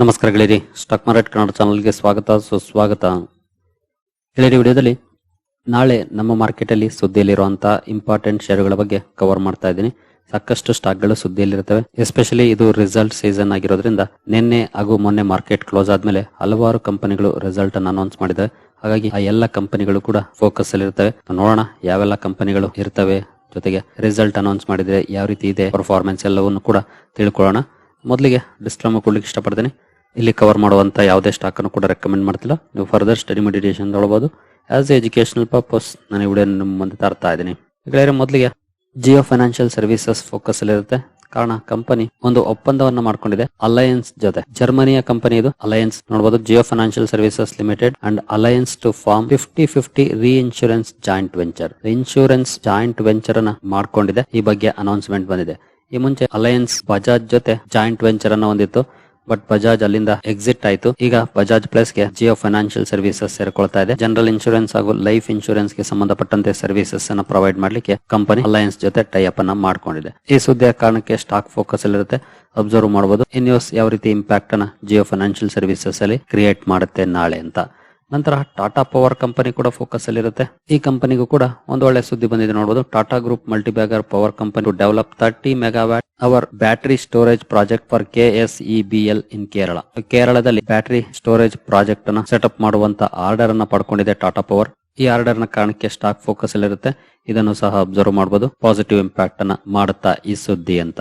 ನಮಸ್ಕಾರ ಗೆಳೆಯರಿ. Stock market Kannada ಚಾನಲ್ಗೆ ಸ್ವಾಗತ, ಸುಸ್ವಾಗತ. ಗೆಳೆಯರಿ, ವಿಡಿಯೋದಲ್ಲಿ ನಾಳೆ ನಮ್ಮ ಮಾರ್ಕೆಟಲ್ಲಿ ಸುದ್ದಿಯಲ್ಲಿರುವಂತಹ ಇಂಪಾರ್ಟೆಂಟ್ ಶೇರುಗಳ ಬಗ್ಗೆ ಕವರ್ ಮಾಡ್ತಾ ಇದ್ದೀನಿ. ಸಾಕಷ್ಟು ಸ್ಟಾಕ್ಗಳು ಸುದ್ದಿಯಲ್ಲಿರ್ತವೆ ಎಸ್ಪೆಷಲಿ ಇದು ರಿಸಲ್ಟ್ ಸೀಸನ್ ಆಗಿರೋದ್ರಿಂದ ನಿನ್ನೆ ಹಾಗೂ ಮೊನ್ನೆ ಮಾರ್ಕೆಟ್ ಕ್ಲೋಸ್ ಆದ್ಮೇಲೆ ಹಲವಾರು ಕಂಪನಿಗಳು ರಿಸಲ್ಟ್ ಅನ್ನು ಅನೌನ್ಸ್ ಮಾಡಿದ್ದಾರೆ ಹಾಗಾಗಿ ಆ ಎಲ್ಲ ಕಂಪನಿಗಳು ಕೂಡ ಫೋಕಸ್ ಅಲ್ಲಿ ಇರ್ತವೆ ನೋಡೋಣ ಯಾವೆಲ್ಲ ಕಂಪನಿಗಳು ಇರ್ತವೆ. ಜೊತೆಗೆ ರಿಸಲ್ಟ್ ಅನೌನ್ಸ್ ಮಾಡಿದ್ರೆ ಯಾವ ರೀತಿ ಇದೆ ಪರ್ಫಾರ್ಮೆನ್ಸ್ ಎಲ್ಲವನ್ನು ಕೂಡ ತಿಳ್ಕೊಳ್ಳೋಣ. ಮೊದಲಿಗೆ ಡಿಸ್ಕ್ಲೈಮರ್ ಕೊಡ್ಲಿಕ್ಕೆ ಇಷ್ಟಪಡ್ತೀನಿ. ಇಲ್ಲಿ ಕವರ್ ಮಾಡುವಂಥ ಯಾವುದೇ ಸ್ಟಾಕ್ ಅನ್ನು ಕೂಡ ರೆಕಮೆಂಡ್ ಮಾಡ್ತಿಲ್ಲ. ನೀವು ಫರ್ದರ್ ಸ್ಟಡಿ ಮೆಡಿಟೇಷನ್ ನೋಡಬಹುದು ಆಸ್ ಎ ಎಜುಕೇಶನಲ್ ಪರ್ಪಸ್ ನಾನು ವಿಡಿಯೋ ನಿಮ್ಮ ಮುಂದೆ ತರ್ತಾ ಇದ್ದೀನಿ. ಹೇಳಿದ್ರೆ ಮೊದಲಿಗೆ ಜಿಯೋ ಫೈನಾನ್ಷಿಯಲ್ ಸರ್ವಿಸಸ್ ಫೋಕಸ್ ಅಲ್ಲಿರುತ್ತೆ ಕಾರಣ ಕಂಪನಿ ಒಂದು ಒಪ್ಪಂದವನ್ನು ಮಾಡ್ಕೊಂಡಿದೆ. ಅಲಯನ್ಸ್ ಜೊತೆ. ಜರ್ಮನಿಯ ಕಂಪನಿ ಇದು. ಅಲಯನ್ಸ್ ನೋಡಬಹುದು Jio financial services limited and alliance to form fifty fifty reinsurance joint venture insurance joint venture ಅನ್ನ ಮಾಡ್ಕೊಂಡಿದೆ. ಈ ಬಗ್ಗೆ ಅನೌನ್ಸ್ಮೆಂಟ್ ಬಂದಿದೆ. ಈ ಮುಂಚೆ ಅಲಯನ್ಸ್ ಬಜಾಜ್ ಜೊತೆ ಜಾಯಿಂಟ್ ವೆಂಚರ್ ಅನ್ನ ಹೊಂದಿತ್ತು ಬಟ್ ಬಜಾಜ್ ಅಲ್ಲಿಂದ ಎಕ್ಸಿಟ್ ಆಯ್ತು. ಈಗ ಬಜಾಜ್ ಪ್ಲಸ್ಗೆ ಜಿಯೋ ಫೈನಾನ್ಷಿಯಲ್ ಸರ್ವಿಸಸ್ ಸೇರ್ಕೊಳ್ತಾ ಇದೆ. ಜನರಲ್ ಇನ್ಶೂರೆನ್ಸ್ ಹಾಗೂ ಲೈಫ್ ಇನ್ಶೂರೆನ್ಸ್ಗೆ ಸಂಬಂಧಪಟ್ಟಂತೆ ಸರ್ವಿಸಸ್ ಅನ್ನ ಪ್ರೊವೈಡ್ ಮಾಡಲಿಕ್ಕೆ ಕಂಪನಿ ಅಲಯನ್ಸ್ ಜೊತೆ ಟೈ ಅಪ್ ಅನ್ನ ಮಾಡ್ಕೊಂಡಿದೆ. ಈ ಸುದ್ದಿಯ ಕಾರಣಕ್ಕೆ ಸ್ಟಾಕ್ ಫೋಕಸ್ ಅಲ್ಲಿರುತ್ತೆ ಅಬ್ಸರ್ವ್ ಮಾಡಬಹುದು ಈ ನ್ಯೂಸ್ ಯಾವ ರೀತಿ ಇಂಪ್ಯಾಕ್ಟ್ ಅನ್ನ ಜಿಯೋ ಫೈನಾನ್ಷಿಯಲ್ ಸರ್ವಿಸಸ್ ಅಲ್ಲಿ ಕ್ರಿಯೇಟ್ ಮಾಡುತ್ತೆ ನಾಳೆ ಅಂತ. ನಂತರ ಟಾಟಾ ಪವರ್ ಕಂಪನಿ ಕೂಡ ಫೋಕಸ್ ಅಲ್ಲಿ ಇರುತ್ತೆ ಈ ಕಂಪನಿಗೂ ಕೂಡ ಒಂದು ಒಳ್ಳೆ ಸುದ್ದಿ ಬಂದಿದೆ ನೋಡಬಹುದು Tata group multibagger power company develop thirty megawatt hour battery storage project for K S E B L in Kerala ಕೇರಳದಲ್ಲಿ ಬ್ಯಾಟರಿ ಸ್ಟೋರೇಜ್ ಪ್ರಾಜೆಕ್ಟ್ ಅನ್ನ ಸೆಟಪ್ ಮಾಡುವಂತ ಆರ್ಡರ್ ಅನ್ನ ಪಡ್ಕೊಂಡಿದೆ ಟಾಟಾ ಪವರ್. ಈ ಆರ್ಡರ್ನ ಕಾರಣಕ್ಕೆ ಸ್ಟಾಕ್ ಫೋಕಸ್ ಅಲ್ಲಿರುತ್ತೆ. ಇದನ್ನು ಸಹ ಅಬ್ಸರ್ವ್ ಮಾಡಬಹುದು ಪಾಸಿಟಿವ್ ಇಂಪ್ಯಾಕ್ಟ್ ಅನ್ನ ಮಾಡುತ್ತಾ ಈ ಸುದ್ದಿ ಅಂತ.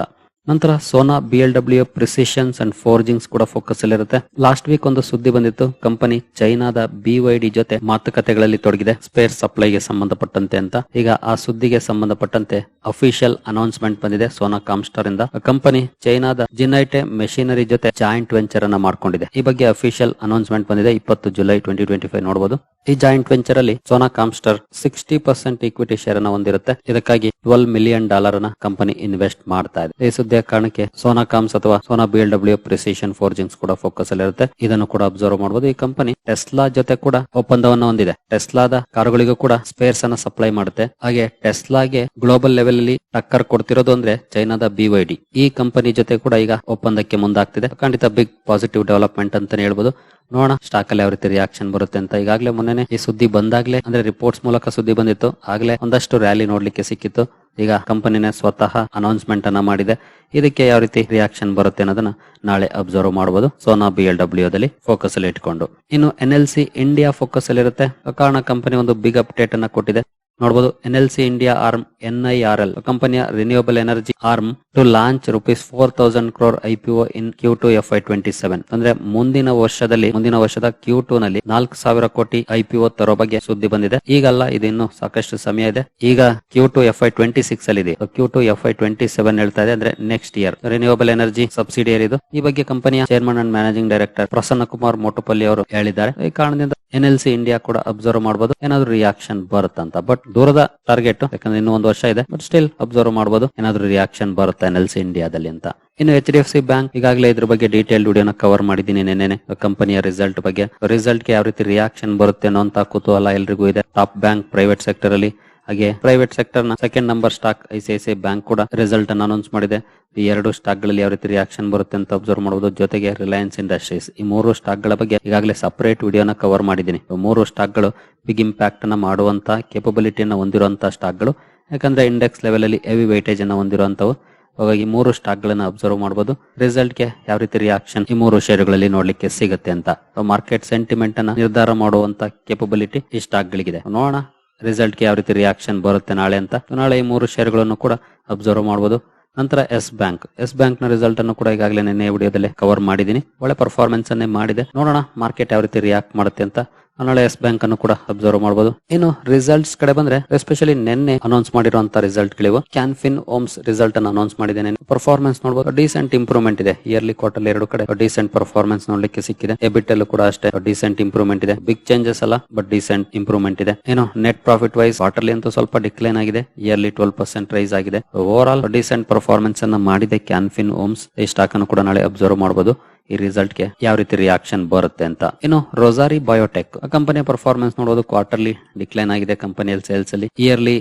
ನಂತರ Sona B L W precisions and forgings ಕೂಡ ಫೋಕಸ್ ಅಲ್ಲಿ ಇರುತ್ತೆ. ಲಾಸ್ಟ್ ವೀಕ್ ಒಂದು ಸುದ್ದಿ ಬಂದಿತ್ತು. ಕಂಪನಿ ಚೈನಾದ ಬಿವೈಡಿ ಜೊತೆ ಮಾತುಕತೆಗಳಲ್ಲಿ ತೊಡಗಿದೆ. ಸ್ಪೇರ್ ಸಪ್ಲೈಗೆ ಸಂಬಂಧಪಟ್ಟಂತೆ ಅಂತ. ಈಗ ಆ ಸುದ್ದಿಗೆ ಸಂಬಂಧಪಟ್ಟಂತೆ ಅಫಿಷಿಯಲ್ ಅನೌನ್ಸ್ಮೆಂಟ್ ಬಂದಿದೆ. ಸೋನಾ ಕಾಮ್ಸ್ಟಾರ್ ಇಂದ. ಕಂಪನಿ ಚೈನಾದ ಜಿನೈಟೆ ಮೆಷಿನರಿ ಜೊತೆ ಜಾಯಿಂಟ್ ವೆಂಚರ್ ಅನ್ನ ಮಾಡ್ಕೊಂಡಿದೆ. ಈ ಬಗ್ಗೆ ಅಫಿಷಿಯಲ್ ಅನೌನ್ಸ್ಮೆಂಟ್ ಬಂದಿದೆ. ಇಪ್ಪತ್ತು ಜುಲೈ ಟ್ವೆಂಟಿ ಟ್ವೆಂಟಿ ಫೈವ್ ನೋಡಬಹುದು ಈ ಜಾಯಿಂಟ್ ವೆಂಚರ್ ಅಲ್ಲಿ Sona Comstar sixty percent equity share ಅನ್ನ ಹೊಂದಿರುತ್ತೆ. ಇದಕ್ಕಾಗಿ ಟ್ವೆಲ್ ಮಿಲಿಯನ್ ಡಾಲರ್ ಅನ್ನ ಕಂಪನಿ ಇನ್ವೆಸ್ಟ್ ಮಾಡ್ತಾ ಇದೆ. ಈ ಸುದ್ದಿಯ ಕಾರಣಕ್ಕೆ ಸೋನಾ ಕಾಮ್ಸ್ ಅಥವಾ Sona B L W precision forgings ಕೂಡ ಫೋಕಸ್ ಅಲ್ಲಿ ಇರುತ್ತೆ. ಇದನ್ನು ಕೂಡ ಅಬ್ಸರ್ವ್ ಮಾಡಬಹುದು ಈ ಕಂಪನಿ ಟೆಸ್ಲಾ ಜೊತೆ ಕೂಡ ಒಪ್ಪಂದವನ್ನು ಹೊಂದಿದೆ. ಟೆಸ್ಲಾದ ಕಾರುಗಳಿಗೂ ಕೂಡ ಸ್ಪೇರ್ಸ್ ಅನ್ನ ಸಪ್ಲೈ ಮಾಡುತ್ತೆ. ಹಾಗೆ ಟೆಸ್ಲಾಗೆ ಗ್ಲೋಬಲ್ ಲೆವೆಲ್ ಅಲ್ಲಿ ಟಕ್ಕರ್ ಕೊಡ್ತಿರೋದು ಅಂದ್ರೆ ಚೈನಾದ ಬಿವೈಡಿ ಈ ಕಂಪನಿ ಜೊತೆ ಕೂಡ ಈಗ ಒಪ್ಪಂದಕ್ಕೆ ಮುಂದಾಗ್ತಿದೆ. ಖಂಡಿತ ಬಿಗ್ ಪಾಸಿಟಿವ್ ಡೆವಲಪ್ಮೆಂಟ್ ಅಂತಾನೆ ಹೇಳ್ಬೋದು. ನೋಡೋಣ ಸ್ಟಾಕ್ ಅಲ್ಲಿ ಯಾವ ರೀತಿ ರಿಯಾಕ್ಷನ್ ಬರುತ್ತೆ ಅಂತ. ಈಗಾಗಲೇ ಮೊನ್ನೆ ಈ ಸುದ್ದಿ ಬಂದಾಗ್ಲೇ, ಅಂದ್ರೆ ರಿಪೋರ್ಟ್ಸ್ ಮೂಲಕ ಸುದ್ದಿ ಬಂದಿತ್ತು. ಆಗ್ಲೇ ಒಂದಷ್ಟು ರ್ಯಾಲಿ ನೋಡ್ಲಿಕ್ಕೆ ಸಿಕ್ಕಿತ್ತು. ಈಗ ಕಂಪನಿನೇ ಸ್ವತಃ ಅನೌನ್ಸ್ಮೆಂಟ್ ಅನ್ನ ಮಾಡಿದೆ. ಇದಕ್ಕೆ ಯಾವ ರೀತಿ ರಿಯಾಕ್ಷನ್ ಬರುತ್ತೆ ಅನ್ನೋದನ್ನ ನಾಳೆ ಅಬ್ಸರ್ವ್ ಮಾಡಬಹುದು ಸೋನಾ ಬಿ ಎಲ್ ಡಬ್ಲ್ಯೂ ದಲ್ಲಿ ಫೋಕಸ್ ಅಲ್ಲಿ ಇಟ್ಕೊಂಡು. ಇನ್ನು N L C India focus ಅಲ್ಲಿ ಇರುತ್ತೆ ಕಾರಣ ಕಂಪನಿ ಒಂದು ಬಿಗ್ ಅಪ್ಡೇಟ್ ಅನ್ನ ಕೊಟ್ಟಿದೆ. ನೋಡಬಹುದು N L C India arm L ಕಂಪನಿಯ renewable energy arm to launch rupees four thousand crore IPO in Q two F I twenty seven. ಅಂದ್ರೆ ಮುಂದಿನ ವರ್ಷದಲ್ಲಿ, ಮುಂದಿನ ವರ್ಷದ ಕ್ಯೂ ಟೂ ನಲ್ಲಿ ನಾಲ್ಕು ಸಾವಿರ ಕೋಟಿ ಐಪಿಒ ತರೋ ಬಗ್ಗೆ ಸುದ್ದಿ ಬಂದಿದೆ. ಈಗಲ್ಲ ಇದು ಸಾಕಷ್ಟು ಸಮಯ ಇದೆ. ಈಗ Q two F I twenty six ಅಲ್ಲಿ ಇದೆ. Q two F I twenty seven ಹೇಳ್ತಾ ಇದೆ ಅಂದ್ರೆ next year renewable energy subsidiary ಇದು. ಈ ಬಗ್ಗೆ ಕಂಪನಿಯ chairman and managing director Prasanna Kumar Motupalli ಅವರು ಹೇಳಿದ್ದಾರೆ. ಈ ಕಾರಣದಿಂದ ಎನ್ ಎಲ್ ಸಿ ಇಂಡಿಯಾ ಕೂಡ ಅಬ್ಸರ್ವ್ ಮಾಡಬಹುದು ಏನಾದ್ರು ರಿಯಾಕ್ಷನ್ ಬರುತ್ತಂತ. ಬಟ್ ದೂರದ ಟಾರ್ಗೆಟ್ ಯಾಕಂದ್ರೆ ಇನ್ನೂ ಒಂದು ವರ್ಷ ಇದೆ. ಬಟ್ ಸ್ಟಿಲ್ ಅಬ್ಸರ್ವ್ ಮಾಡಬಹುದು ಏನಾದ್ರು ರಿಯಾಕ್ಷನ್ ಬರುತ್ತೆ ಎನ್ ಇಂಡಿಯಾದಲ್ಲಿ ಅಂತ. ಇನ್ನು H D F C bank ಈಗಾಗಲೇ ಇದ್ರ ಬಗ್ಗೆ ಡೀಟೇಲ್ ವಿಡಿಯೋನ ಕವರ್ ಮಾಡಿದ್ದೀನಿ ನಿನ್ನೆ ಕಂಪನಿಯ ರಿಸಲ್ಟ್ ಬಗ್ಗೆ. ರಿಸಲ್ಟ್ಗೆ ಯಾವ ರೀತಿ ರಿಯಾಕ್ಷನ್ ಬರುತ್ತೆ ಅನ್ನೋ ಕುತೂಹಲ ಎಲ್ರಿಗೂ ಇದೆ. ಟಾಪ್ ಬ್ಯಾಂಕ್ ಪ್ರೈವೇಟ್ ಸೆಕ್ಟರ್ ಅಲ್ಲಿ ಹಾಗೆ private ಸೆಕ್ಟರ್ನ second number stock ICICI bank ಕೂಡ ರಿಸಲ್ಟ್ ಅನ್ನು ಅನೌನ್ಸ್ ಮಾಡಿದೆ. ಈ ಎರಡು ಸ್ಟಾಕ್ಗಳಲ್ಲಿ ಯಾವ ರೀತಿ ರಿಯಾಕ್ಷನ್ ಬರುತ್ತೆ ಅಂತ ಅಬ್ಸರ್ವ್ ಮಾಡಬಹುದು ಜೊತೆಗೆ ರಿಲಯನ್ಸ್ ಇಂಡಸ್ಟ್ರೀಸ್ ಈ ಮೂರು ಸ್ಟಾಕ್ಗಳ ಬಗ್ಗೆ ಈಗಾಗಲೇ ಸಪರೇಟ್ ವಿಡಿಯೋನ ಕವರ್ ಮಾಡಿದ್ದೀನಿ. ಮೂರು ಸ್ಟಾಕ್ಗಳು ಬಿಗ್ ಇಂಪ್ಯಾಕ್ಟ್ ಅನ್ನ ಮಾಡುವಂತ ಕೆಪಬಿಲಿಟಿಯನ್ನ ಹೊಂದಿರುವಂತಹ ಸ್ಟಾಕ್ಗಳು. ಯಾಕಂದ್ರೆ ಇಂಡೆಕ್ಸ್ ಲೆವೆಲ್ ಅಲ್ಲಿ ಹೆವಿ ವೈಟೇಜ್ ಅನ್ನ ಹೊಂದಿರುವಂತವು ಹಾಗಾಗಿ ಮೂರು ಸ್ಟಾಕ್ ಗಳನ್ನ ಅಬ್ಸರ್ವ್ ಮಾಡಬಹುದು ರಿಸಲ್ಟ್ಗೆ ಯಾವ ರೀತಿ ರಿಯಾಕ್ಷನ್ ಈ ಮೂರು ಷೇರುಗಳಲ್ಲಿ ನೋಡ್ಲಿಕ್ಕೆ ಸಿಗುತ್ತೆ ಅಂತ. ಮಾರ್ಕೆಟ್ ಸೆಂಟಿಮೆಂಟ್ ಅನ್ನ ನಿರ್ಧಾರ ಮಾಡುವಂತ ಕೆಪಬಿಲಿಟಿ ಈ ಸ್ಟಾಕ್ ಗಳಿಗಿದೆ. ನೋಡೋಣ. ರಿಸಲ್ಟ್ಗೆ ಯಾವ ರೀತಿ ರಿಯಾಕ್ಷನ್ ಬರುತ್ತೆ ನಾಳೆ ಅಂತ. ನಾಳೆ ಈ ಮೂರು ಶೇರ್ಗಳನ್ನು ಕೂಡ ಅಬ್ಸರ್ವ್ ಮಾಡಬಹುದು ನಂತರ ಎಸ್ ಬ್ಯಾಂಕ್ ಎಸ್ ಬ್ಯಾಂಕ್ನ ರಿಸಲ್ಟ್ ಅನ್ನು ಕೂಡ ಈಗಾಗಲೇ ನಿನ್ನೆ ವಿಡಿಯೋದಲ್ಲಿ ಕವರ್ ಮಾಡಿದ್ದೀನಿ. ಒಳ್ಳೆ ಪರ್ಫಾರ್ಮೆನ್ಸ್ ಅನ್ನೇ ಮಾಡಿದೆ. ನೋಡೋಣ ಮಾರ್ಕೆಟ್ ಯಾವ ರೀತಿ ರಿಯಾಕ್ಟ್ ಮಾಡುತ್ತೆ ಅಂತ. ನಾಳೆ ಎಸ್ ಬ್ಯಾಂಕ್ ಅನ್ನು ಕೂಡ ಅಬ್ಸರ್ವ್ ಮಾಡಬಹುದು ಇನ್ನು ರಿಸಲ್ಟ್ಸ್ ಕಡೆ ಬಂದ್ರೆ ಎಸ್ಪೆಷಲಿ ನಿನ್ನೆ ಅನೌನ್ಸ್ ಮಾಡಿರುವಂತಹ ರಿಸಲ್ಟ್ ಗಳಿವು. ಕ್ಯಾನ್ಫಿನ್ ಓಮ್ಸ್ ರಿಸಲ್ಟ್ ಅನ್ನು ಅನೌನ್ಸ್ ಮಾಡಿದೆ ಪರ್ಫಾರ್ಮೆನ್ಸ್ ನೋಡಬಹುದು ಡಿಸೆಂಟ್ ಇಂಪ್ರೂವ್ಮೆಂಟ್ ಇದೆ. ಇಯರ್ಲಿ ಕ್ವಾರ್ಟರ್ ಎರಡು ಕಡೆ ಡಿಸೆಂಟ್ ಪರ್ಫಾರ್ಮೆನ್ಸ್ ನೋಡ್ಲಿಕ್ಕೆ ಸಿಕ್ಕಿದೆ. ಎಬಿಟ್ ಅಲ್ಲೂ ಕೂಡ ಅಷ್ಟೇ ಡಿಸೆಂಟ್ ಇಂಪ್ರೂವ್ಮೆಂಟ್ ಇದೆ. ಬಿಗ್ ಚೇಂಜಸ್ ಅಲ್ಲ ಬಟ್ ಡಿಸೆಂಟ್ ಇಂಪ್ರೂವ್ಮೆಂಟ್ ಇದೆ. ಏನು ನೆಟ್ ಪ್ರಾಫಿಟ್ ವೈಸ್ ಕ್ವಾರ್ಟರ್ಲಿ ಅಂತೂ ಸ್ವಲ್ಪ ಡಿಕ್ಲೈನ್ ಆಗಿದೆ. ಇಯರ್ಲಿ ಟ್ವೆಲ್ ಪರ್ಸೆಂಟ್ ರೈಸ್ ಆಗಿದೆ. ಓವರ್ ಆಲ್ ಡಿಸೆಂಟ್ ಪರ್ಫಾರ್ಮೆನ್ಸ್ ಅನ್ನು ಮಾಡಿದೆ ಕ್ಯಾನ್ಫಿನ್ ಓಮ್ಸ್ ಈ ಸ್ಟಾಕ್ ಅನ್ನು ಕೂಡ ನಾಳೆ ಅಬ್ಸರ್ವ್ ಮಾಡಬಹುದು ಈ ರಿಸಲ್ಟ್ಗೆ ಯಾವ ರೀತಿ ರಿಯಾಕ್ಷನ್ ಬರುತ್ತೆ ಅಂತ. ಇನ್ನು ರೋಸಾರಿ ಬಯೋಟೆಕ್ ಕಂಪನಿಯ ಪರ್ಫಾರ್ಮೆನ್ಸ್ ನೋಡೋದು ಕ್ವಾರ್ಟರ್ಲಿ ಡಿಕ್ಲೈನ್ ಆಗಿದೆ ಕಂಪನಿಯಲ್ಲಿ ಸೇಲ್ಸ್ ಅಲ್ಲಿ. ಇಯರ್ಲಿ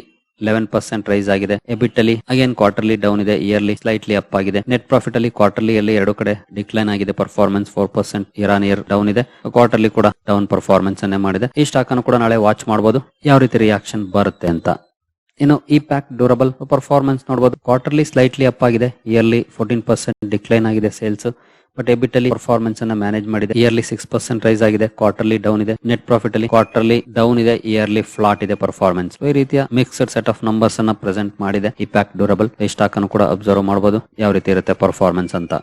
ಲೆವೆನ್ ಪರ್ಸೆಂಟ್ ರೈಸ್ ಆಗಿದೆ. ಎಬಿಟ್ ಅಲ್ಲಿ ಅಗೇನ್ ಕ್ವಾರ್ಟರ್ಲಿ ಡೌನ್ ಇದೆ. ಇಯರ್ಲಿ ಸ್ಲೈಟ್ಲಿ ಅಪ್ ಆಗಿದೆ. ನೆಟ್ ಪ್ರಾಫಿಟ್ ಅಲ್ಲಿ ಕ್ವಾರ್ಟರ್ಲಿ ಅಲ್ಲಿ ಎರಡು ಕಡೆ ಡಿಕ್ಲೈನ್ ಆಗಿದೆ. Performance four percent year on year down ಇದೆ. ಕ್ವಾರ್ಟರ್ಲಿ ಕೂಡ ಡೌನ್ ಪರ್ಫಾರ್ಮೆನ್ಸ್ ಅನ್ನೇ ಮಾಡಿದೆ. ಈ ಸ್ಟಾಕ್ ಅನ್ನು ಕೂಡ ನಾಳೆ ವಾಚ್ ಮಾಡಬಹುದು ಯಾವ ರೀತಿ ರಿಯಾಕ್ಷನ್ ಬರುತ್ತೆ ಅಂತ. ಇನ್ನು ಈ ಪ್ಯಾಕ್ ಡ್ಯೂರಬಲ್ ಪರ್ಫಾರ್ಮೆನ್ಸ್ ನೋಡಬಹುದು ಕ್ವಾರ್ಟರ್ಲಿ ಸ್ಲೈಟ್ಲಿ ಅಪ್ ಆಗಿದೆ. ಇಯರ್ಲಿ ಫೋರ್ಟೀನ್ ಪರ್ಸೆಂಟ್ ಡಿಕ್ಲೈನ್ ಆಗಿದೆ ಸೇಲ್ಸ್ ಬಟ್ ಎಬಿಟ್ ಅಲ್ಲಿ ಪರ್ಫಾರ್ಮೆನ್ಸ್ ಅನ್ನ ಮ್ಯಾನೇಜ್ ಮಾಡಿದೆ. ಇಯರ್ಲಿ ಸಿಕ್ಸ್ ಪರ್ಸೆಂಟ್ ರೈಸ್ ಆಗಿದೆ. ಕ್ವಾರ್ಟರ್ಲಿ ಡೌನ್ ಇದೆ. ನೆಟ್ ಪ್ರಾಫಿಟ್ ಅಲ್ಲಿ ಕ್ವಾರ್ಟರ್ಲಿ ಡೌನ್ ಇದೆ. ಇಯರ್ಲಿ ಫ್ಲಾಟ್ ಇದೆ ಪರ್ಫಾರ್ಮೆನ್ಸ್ ಈ ರೀತಿಯ ಮಿಕ್ಸ್ಡ್ ಸೆಟ್ ಆಫ್ ನಂಬರ್ಸ್ ಅನ್ನ ಪ್ರೆಸೆಂಟ್ ಮಾಡಿದೆ. ಈ ಪ್ಯಾಕ್ ಡ್ಯೂರಬಲ್ ಈ ಸ್ಟಾಕ್ ಅನ್ನು ಕೂಡ ಅಬ್ಸರ್ವ್ ಮಾಡಬಹುದು ಯಾವ ರೀತಿ ಇರುತ್ತೆ ಪರ್ಫಾರ್ಮೆನ್ಸ್ ಅಂತ.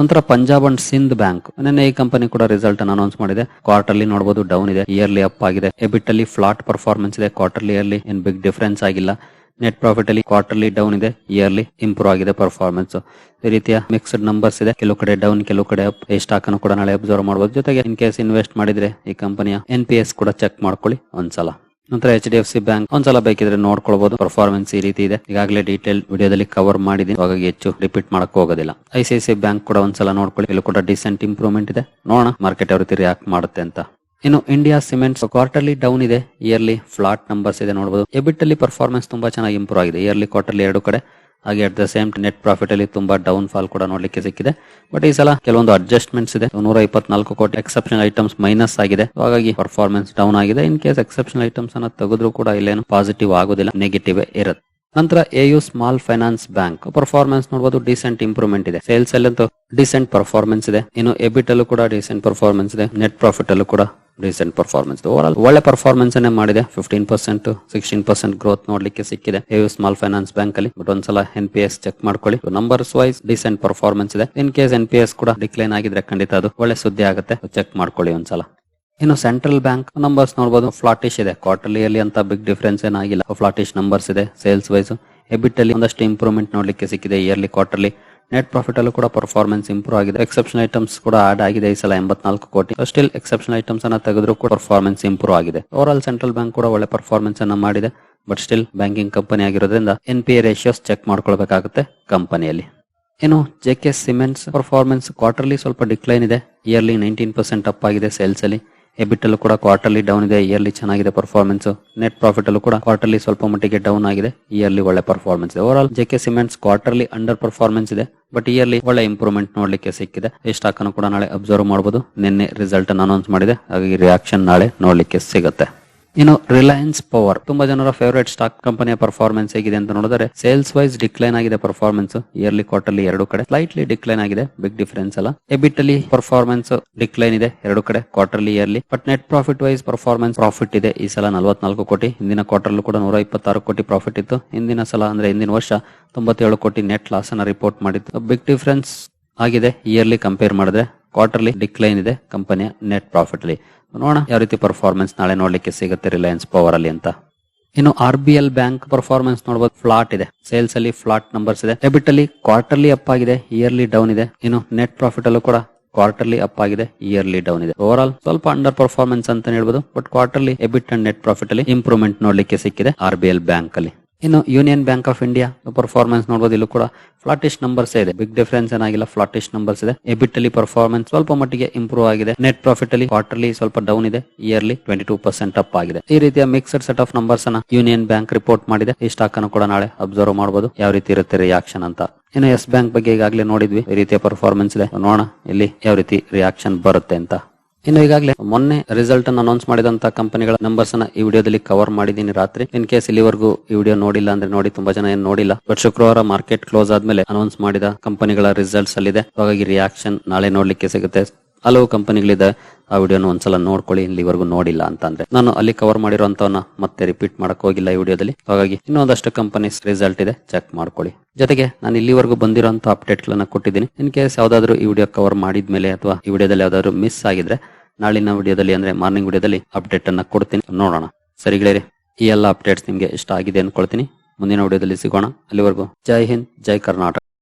ನಂತರ ಪಂಜಾಬ್ ಅಂಡ್ ಸಿಂಧ್ ಬ್ಯಾಂಕ್ ನಿನ್ನೆ ಈ ಕಂಪನಿ ಕೂಡ ರಿಸಲ್ಟ್ ಅನ್ನು ಅನೌನ್ಸ್ ಮಾಡಿದೆ. ಕ್ವಾರ್ಟರ್ಲಿ ನೋಡಬಹುದು ಡೌನ್ ಇದೆ. ಇಯರ್ಲಿ ಅಪ್ ಆಗಿದೆ. ಎಬಿಟ್ ಅಲ್ಲಿ ಫ್ಲಾಟ್ ಪರ್ಫಾರ್ಮೆನ್ಸ್ ಇದೆ. ಕ್ವಾರ್ಟರ್ಲಿ ಅಲ್ಲಿ ಏನ್ ಬಿಗ್ ಡಿಫರೆನ್ಸ್ ಆಗಿಲ್ಲ. ನೆಟ್ ಪ್ರಾಫಿಟ್ ಅಲ್ಲಿ ಕ್ವಾರ್ಟರ್ಲಿ ಡೌನ್ ಇದೆ ಇಯರ್ಲಿ ಇಂಪ್ರೂವ್ ಆಗಿದೆ ಪರ್ಫಾರ್ಮೆನ್ಸ್ ಈ ರೀತಿಯ ಮಿಕ್ಸ್ಡ್ ನಂಬರ್ಸ್ ಇದೆ. ಕೆಲವು ಕಡೆ ಡೌನ್ ಕೆಲವು ಕಡೆ ಅಪ್ ಈ ಸ್ಟಾಕ್ ಅನ್ನು ಕೂಡ ನಾಳೆ ಅಬ್ಸರ್ವ್ ಮಾಡಬಹುದು ಜೊತೆಗೆ ಇನ್ ಕೇಸ್ ಇನ್ವೆಸ್ಟ್ ಮಾಡಿದ್ರೆ ಈ ಕಂಪನಿಯ ಎನ್ ಪಿ ಎಸ್ ಕೂಡ ಚೆಕ್ ಮಾಡ್ಕೊಳ್ಳಿ ಒಂದ್ಸಲ. ನಂತರ H D F C bank ಒಂದ್ಸಲ ಬೇಕಿದ್ರೆ ನೋಡ್ಕೊಳ್ಬಹುದು ಪರ್ಫಾರ್ಮೆನ್ಸ್ ಈ ರೀತಿ ಇದೆ. ಈಗಾಗಲೇ ಡೀಟೇಲ್ ವಿಡಿಯೋದಲ್ಲಿ ಕವರ್ ಮಾಡಿದೀನಿ ಹಾಗಾಗಿ ಹೆಚ್ಚು ರಿಪೀಟ್ ಮಾಡಕ್ ಹೋಗೋದಿಲ್ಲ. I C I C bank ಕೂಡ ಒಂದ್ಸಲ ನೋಡ್ಕೊಳ್ಳಿ. ಇಲ್ಲಿ ಕೂಡ ಡಿಸೆಂಟ್ ಇಂಪ್ರೂವ್ಮೆಂಟ್ ಇದೆ. ನೋಡೋಣ ಮಾರ್ಕೆಟ್ ಯಾವ ರೀತಿ ರಿಯಾಕ್ಟ್ ಮಾಡುತ್ತೆ ಅಂತ. ಇನ್ನು ಇಂಡಿಯಾ ಸಿಮೆಂಟ್ಸ್ ಕ್ವಾರ್ಟರ್ಲಿ ಡೌನ್ ಇದೆ. ಇಯರ್ಲಿ ಫ್ಲಾಟ್ ನಂಬರ್ಸ್ ಇದೆ ನೋಡಬಹುದು ಎಬಿಟ್ ಅಲ್ಲಿ ಪರ್ಫಾರ್ಮೆನ್ಸ್ ತುಂಬಾ ಚೆನ್ನಾಗಿ ಇಂಪ್ರೂವ್ ಆಗಿದೆ. ಇಯರ್ಲಿ ಕ್ವಾರ್ಟರ್ಲಿ ಎರಡು ಕಡೆ. ಹಾಗೆ at the same net profit ಅಲ್ಲಿ ತುಂಬಾ ಡೌನ್ ಫಾಲ್ ಕೂಡ ನೋಡ್ಲಿಕ್ಕೆ ಸಿಕ್ಕಿದೆ. ಬಟ್ ಈ ಸಲ ಕೆಲವೊಂದು ಅಡ್ಜಸ್ಟ್ಮೆಂಟ್ಸ್ ಇದೆ. ನೂರ ಇಪ್ಪತ್ನಾಲ್ಕು ಕೋಟಿ ಎಕ್ಸೆಪ್ಷನಲ್ ಐಟಮ್ಸ್ ಮೈನಸ್ ಆಗಿದೆ. ಹಾಗಾಗಿ ಪರ್ಫಾರ್ಮೆನ್ಸ್ ಡೌನ್ ಆಗಿದೆ. ಇನ್ ಕೇಸ್ ಎಕ್ಸೆಪ್ಷನಲ್ ಐಟಮ್ಸ್ ಅನ್ನ ತೆಗೆದ್ರು ಕೂಡ ಇಲ್ಲೇನು ಪಾಸಿಟಿವ್ ಆಗೋದಿಲ್ಲ. ನೆಗೆಟಿವ್ ಇರುತ್ತೆ. ನಂತರ A U small finance bank performance ನೋಡಬಹುದು ಡಿಸೆಂಟ್ ಇಂಪ್ರೂವ್ಮೆಂಟ್ ಇದೆ. ಸೇಲ್ಸ್ ಅಲ್ಲಂತೂ ಡಿಸೆಂಟ್ ಪರ್ಫಾರ್ಮೆನ್ಸ್ ಇದೆ. ಇನ್ನು ಎಬಿಟ್ ಅಲ್ಲೂ ಕೂಡ ಡಿಸೆಂಟ್ ಪರ್ಫಾರ್ಮೆನ್ಸ್ ಇದೆ. ನೆಟ್ ಪ್ರಾಫಿಟ್ ಅಲ್ಲೂ ಕೂಡ ರೀಸೆಂಟ್ ಪರ್ಫಾರ್ಮೆನ್ಸ್ ಓವರ್ ಒಳ್ಳೆ ಪರ್ಫಾರ್ಮೆನ್ಸ್ ಅನ್ನೇ ಮಾಡಿದೆ. Fifteen percent sixteen percent growth ನೋಡ್ಲಿಕ್ಕೆ ಸಿಕ್ಕಿದೆ. ಸ್ಮಾಲ್ ಫೈನಾನ್ಸ್ ಬ್ಯಾಂಕ್ ಅಲ್ಲಿ. ಬಟ್ ಒಂದ್ಸಲ ಎನ್ ಪಿ ಎಸ್ ಚೆಕ್ ಮಾಡ್ಕೊಳ್ಳಿ. ನಂಬರ್ಸ್ ವೈಸ್ ಡಿಸೆಂಟ್ ಪರ್ಫಾರ್ಮೆನ್ಸ್ ಇದೆ. In case N P S ಕೂಡ ಡಿಕ್ಲೈನ್ ಆಗಿದ್ರೆ ಖಂಡಿತ ಅದು ಒಳ್ಳೆ ಸುದ್ದಿ ಆಗುತ್ತೆ. ಚೆಕ್ ಮಾಡ್ಕೊಳ್ಳಿ ಒಂದ್ಸಲ. ಇನ್ನು ಸೆಂಟ್ರಲ್ ಬ್ಯಾಂಕ್ ನಂಬರ್ಸ್ ನೋಡಬಹುದು ಫ್ಲಾಟಿಶ್ ಇದೆ. ಕ್ವಾರ್ಟರ್ಲಿ ಅಲ್ಲಿ ಅಂತ ಬಿಗ್ ಡಿಫರೆನ್ಸ್ ಏನಾಗಿಲ್ಲ. ಫ್ಲಾಟಿಶ್ ನಂಬರ್ಸ್ ಇದೆ. ಸೇಲ್ಸ್ ವೈಸ್ ಎಬಿಟ್ ಅಲ್ಲಿ ಒಂದಷ್ಟು ಇಂಪ್ರೂವ್ಮೆಂಟ್ ನೋಡ್ಲಿಕ್ಕೆ ಸಿಕ್ಕಿದೆ. ಇಯರ್ಲಿ ಕ್ವಾರ್ಟರ್ಲಿ ನೆಟ್ ಪ್ರಾಫಿಟ್ ಅಲ್ಲೂ ಕೂಡ ಪರ್ಫಾರ್ಮೆನ್ಸ್ ಇಂಪ್ರೂವ್ ಆಗಿದೆ. ಎಕ್ಸೆಪ್ಷನ್ ಐಟಮ್ಸ್ ಕೂಡ ಆಡ್ ಆಗಿದೆ ಈ ಸಲ ಎಂಬತ್ನಾಲ್ಕು ಕೋಟಿ. ಸ್ಟಿಲ್ ಎಕ್ಸೆಪ್ಷನ್ ಐಟಮ್ಸ್ ಅನ್ನ ತೆಗೆದ್ರು ಕೂಡ ಪರ್ಫಾರ್ಮೆನ್ಸ್ ಇಂಪ್ರೂವ್ ಆಗಿದೆ. ಓವರ್ ಆಲ್ ಸೆಂಟ್ರಲ್ ಬ್ಯಾಂಕ್ ಕೂಡ ಒಳ್ಳೆ ಪರ್ಫಾರ್ಮೆನ್ಸ್ ಅನ್ನ ಮಾಡಿದೆ. ಬಟ್ ಸ್ಟಿಲ್ ಬ್ಯಾಂಕಿಂಗ್ ಕಂಪನಿ ಆಗಿರೋದ್ರಿಂದ N P A ratios check ಮಾಡ್ಕೊಳ್ಬೇಕಾಗುತ್ತೆ ಕಂಪನಿಯಲ್ಲಿ ಏನು J K Cements performance quarterly ಸ್ವಲ್ಪ ಡಿಕ್ಲೈನ್ ಇದೆ. ಇಯರ್ಲಿ ನೈನ್ಟೀನ್ ಪರ್ಸೆಂಟ್ ಅಪ್ ಆಗಿದೆ ಸೇಲ್ಸ್ ಅಲ್ಲಿ. ಎಬಿಟ್ ಅಲ್ಲೂ ಕೂಡ ಕ್ವಾರ್ಟರ್ಲಿ ಡೌನ್ ಇದೆ ಇಯರ್ಲಿ ಚೆನ್ನಾಗಿದೆ ಪರ್ಫಾರ್ಮೆನ್ಸ್ ನೆಟ್ ಪ್ರಾಫಿಟ್ ಅಲ್ಲೂ ಕೂಡ ಕ್ವಾರ್ಟರ್ಲಿ ಸ್ವಲ್ಪ ಮಟ್ಟಿಗೆ ಡೌನ್ ಆಗಿದೆ. ಇಯರ್ಲಿ ಒಳ್ಳೆ ಪರ್ಫಾರ್ಮೆನ್ಸ್ ಇದೆ. Over all J K Cements quarterly under performance ಇದೆ. ಬಟ್ ಇಯರ್ಲಿ ಒಳ್ಳೆ ಇಂಪ್ರೂವ್ಮೆಂಟ್ ನೋಡ್ಲಿಕ್ಕೆ ಸಿಕ್ಕಿದೆ. ಈ ಸ್ಟಾಕ್ ಅನ್ನು ಕೂಡ ನಾಳೆ ಅಬ್ಸರ್ವ್ ಮಾಡಬಹುದು ನಿನ್ನೆ ರಿಸಲ್ಟ್ ಅನ್ನು ಅನೌನ್ಸ್ ಮಾಡಿದೆ. ಹಾಗಾಗಿ ರಿಯಾಕ್ಷನ್ ನಾಳೆ ನೋಡ್ಲಿಕ್ಕೆ ಸಿಗುತ್ತೆ. ಇನ್ನು ರಿಲಯನ್ಸ್ ಪವರ್ ತುಂಬಾ ಜನರ ಫೇವರೇಟ್ ಸ್ಟಾಕ್ ಕಂಪನಿಯ ಪರ್ಫಾರ್ಮೆನ್ಸ್ ಹೇಗಿದೆ ಅಂತ ನೋಡಿದ್ರೆ ಸೇಲ್ಸ್ ವೈಸ್ ಡಿಕ್ಲೈನ್ ಆಗಿದೆ ಪರ್ಫಾರ್ಮೆನ್ಸ್ ಇಯರ್ಲಿ ಕ್ವಾರ್ಟರ್ಲಿ ಎರಡು ಕಡೆ. ಸ್ಲೈಟ್ಲಿ ಡಿಕ್ಲೈನ್ ಆಗಿದೆ ಬಿಗ್ ಡಿಫರೆನ್ಸ್ ಅಲ್ಲ. ಎಬಿಟ್ ಅಲ್ಲಿ ಪರ್ಫಾರ್ಮೆನ್ಸ್ ಡಿಕ್ಲೈನ್ ಇದೆ, ಎರಡು ಕಡೆ quarterly yearly but net profit wise performance profit ಇದೆ. ಈ ಸಲ ನಲವತ್ನಾಲ್ಕು ಕೋಟಿ, ಹಿಂದಿನ ಕ್ವಾರ್ಟರ್ಲು ಕೂಡ ನೂರ ಇಪ್ಪತ್ತಾರು ಕೋಟಿ ಪ್ರಾಫಿಟ್ ಇತ್ತು. ಹಿಂದಿನ ಸಲ ಅಂದ್ರೆ ಹಿಂದಿನ ವರ್ಷ ತೊಂಬತ್ತೇಳು ಕೋಟಿ ನೆಟ್ ಲಾಸ್ ಅನ್ನ ರಿಪೋರ್ಟ್ ಮಾಡಿತ್ತು. ಬಿಗ್ ಡಿಫರೆನ್ಸ್ ಆಗಿದೆ ಇಯರ್ಲಿ ಕಂಪೇರ್ ಮಾಡಿದ್ರೆ. ಕ್ವಾರ್ಟರ್ಲಿ ಡಿಕ್ಲೈನ್ ಇದೆ ಕಂಪನಿಯ ನೆಟ್ ಪ್ರಾಫಿಟ್ ಅಲ್ಲಿ. ನೋಡೋಣ ಯಾವ ರೀತಿ ಪರ್ಫಾರ್ಮೆನ್ಸ್ ನಾಳೆ ನೋಡ್ಲಿಕ್ಕೆ ಸಿಗುತ್ತೆ ರಿಲಯನ್ಸ್ ಪವರ್ ಅಲ್ಲಿ ಅಂತ. ಇನ್ನು R B L bank performance ನೋಡಬಹುದು ಫ್ಲಾಟ್ ಇದೆ. ಸೇಲ್ಸ್ ಅಲ್ಲಿ ಫ್ಲಾಟ್ ನಂಬರ್ಸ್ ಇದೆ. ಡೆಬಿಟ್ ಅಲ್ಲಿ ಕ್ವಾರ್ಟರ್ಲಿ ಅಪ್ ಆಗಿದೆ ಇಯರ್ಲಿ ಡೌನ್ ಇದೆ. ಇನ್ನು ನೆಟ್ ಪ್ರಾಫಿಟ್ ಅಲ್ಲೂ ಕೂಡ ಕ್ವಾರ್ಟರ್ಲಿ ಅಪ್ ಆಗಿದೆ ಇಯರ್ಲಿ ಡೌನ್ ಇದೆ. ಓವರ್ ಆಲ್ ಸ್ವಲ್ಪ ಅಂಡರ್ ಪರ್ಫಾರ್ಮೆನ್ಸ್ ಅಂತ ಹೇಳ್ಬೋದು but quarterly EBIT and net profit ಅಲ್ಲಿ ಇಂಪ್ರೂವ್ಮೆಂಟ್ ನೋಡ್ಲಿಕ್ಕೆ ಸಿಕ್ಕಿದೆ ಆರ್ ಬಿ ಎಲ್ ಬ್ಯಾಂಕ್ ಅಲ್ಲಿ. ಇನ್ನು Union Bank of India performance ನೋಡಬಹುದು ಇಲ್ಲೂ ಕೂಡ ಫ್ಲಾಟಿಶ್ ನಂಬರ್ಸ್ ಇದೆ. ಬಿಗ್ ಡಿಫರೆನ್ಸ್ ಏನಾಗಿಲ್ಲ ಫ್ಲಾಟಿಶ್ ನಂಬರ್ಸ್ ಇದೆ. ಎಬಿಟ್ ಅಲ್ಲಿ ಪರ್ಫಾರ್ಮೆನ್ಸ್ ಸ್ವಲ್ಪ ಮಟ್ಟಿಗೆ ಇಂಪ್ರೂವ್ ಆಗಿದೆ. ನೆಟ್ ಪ್ರಾಫಿಟ್ ಅಲ್ಲಿ ಕ್ವಾರ್ಟರ್ಲಿ ಸ್ವಲ್ಪ ಡೌನ್ ಇದೆ. Yearly twenty two percent up ಆಗಿದೆ. ಈ ರೀತಿಯ ಮಿಕ್ಸ್ಡ್ ಸೆಟ್ ಆಫ್ ನಂಬರ್ಸ್ ಅನ್ನ ಯೂನಿಯನ್ ಬ್ಯಾಂಕ್ ರಿಪೋರ್ಟ್ ಮಾಡಿದೆ. ಈ ಸ್ಟಾಕ್ ಅನ್ನು ಕೂಡ ನಾಳೆ ಅಬ್ಸರ್ವ್ ಮಾಡಬಹುದು ಯಾವ ರೀತಿ ಇರುತ್ತೆ ರಿಯಾಕ್ಷನ್ ಅಂತ. ಇನ್ನು ಎಸ್ ಬ್ಯಾಂಕ್ ಬಗ್ಗೆ ಈಗಾಗಲೇ ನೋಡಿದ್ವಿ. ಈ ರೀತಿಯ ಪರ್ಫಾರ್ಮೆನ್ಸ್ ಇದೆ. ನೋಡೋಣ, ಇಲ್ಲಿ ಯಾವ ರೀತಿ ರಿಯಾಕ್ಷನ್ ಬರುತ್ತೆ ಅಂತ. ಇನ್ನು ಈಗಾಗಲೇ ಮೊನ್ನೆ ರಿಸಲ್ಟ್ ಅನ್ನು ಅನೌನ್ಸ್ ಮಾಡಿದಂತ ಕಂಪನಿಗಳ ನಂಬರ್ಸ್ ಅನ್ನ ಈ ವಿಡಿಯೋದಲ್ಲಿ ಕವರ್ ಮಾಡಿದ್ದೀನಿ ರಾತ್ರಿ. ಇನ್ ಕೇಸ್ ಇಲ್ಲಿವರೆಗೂ ಈ ವಿಡಿಯೋ ನೋಡಿಲ್ಲ ಅಂದ್ರೆ ನೋಡಿ, ತುಂಬಾ ಜನ ಏನ್ ನೋಡಿಲ್ಲ. ಬಟ್ ಶುಕ್ರವಾರ ಮಾರ್ಕೆಟ್ ಕ್ಲೋಸ್ ಆದ್ಮೇಲೆ ಅನೌನ್ಸ್ ಮಾಡಿದ ಕಂಪನಿಗಳ ರಿಸಲ್ಟ್ಸ್ ಅಲ್ಲಿದೆ. ಹಾಗಾಗಿ ರಿಯಾಕ್ಷನ್ ನಾಳೆ ನೋಡ್ಲಿಕ್ಕೆ ಸಿಗುತ್ತೆ. ಹಲವು ಕಂಪನಿಗಳಿದೆ, ಆ ವಿಡಿಯೋನ ಒಂದ್ಸಲ ನೋಡ್ಕೊಳ್ಳಿ, ಇಲ್ಲಿವರೆಗೂ ನೋಡಿಲ್ಲ ಅಂತಂದ್ರೆ. ನಾನು ಅಲ್ಲಿ ಕವರ್ ಮಾಡಿರುವಂತವನ್ನ ಮತ್ತೆ ರಿಪೀಟ್ ಮಾಡಕ್ ಹೋಗಿಲ್ಲ ಈ ವಿಡಿಯೋದಲ್ಲಿ. ಹಾಗಾಗಿ ಇನ್ನೊಂದಷ್ಟು ಕಂಪನೀಸ್ ರಿಸಲ್ಟ್ ಇದೆ ಚೆಕ್ ಮಾಡ್ಕೊಳ್ಳಿ. ಜೊತೆಗೆ ನಾನು ಇಲ್ಲಿವರೆಗೂ ಬಂದಿರುವಂತ ಅಪ್ಡೇಟ್ ಗಳನ್ನ ಕೊಟ್ಟಿದ್ದೀನಿ. ಇನ್ ಕೇಸ್ ಯಾವ್ದಾದ್ರು ಈ ವಿಡಿಯೋ ಕವರ್ ಮಾಡಿದ್ಮೇಲೆ ಅಥವಾ ಈ ವಿಡಿಯೋದಲ್ಲಿ ಯಾವ್ದಾದ್ರು ಮಿಸ್ ಆಗಿದ್ರೆ, ನಾಳಿನ ವಿಡಿಯೋದಲ್ಲಿ ಅಂದ್ರೆ ಮಾರ್ನಿಂಗ್ ವಿಡಿಯೋದಲ್ಲಿ ಅಪ್ಡೇಟ್ ಅನ್ನ ಕೊಡ್ತೀನಿ. ನೋಡೋಣ. ಸರಿಗಳೇ ಈ ಎಲ್ಲ ಅಪ್ಡೇಟ್ಸ್ ನಿಮ್ಗೆ ಇಷ್ಟ ಆಗಿದೆ ಅನ್ಕೊಳ್ತೀನಿ. ಮುಂದಿನ ವಿಡಿಯೋದಲ್ಲಿ ಸಿಗೋಣ. ಅಲ್ಲಿವರೆಗೂ ಜೈ ಹಿಂದ್, ಜೈ ಕರ್ನಾಟಕ.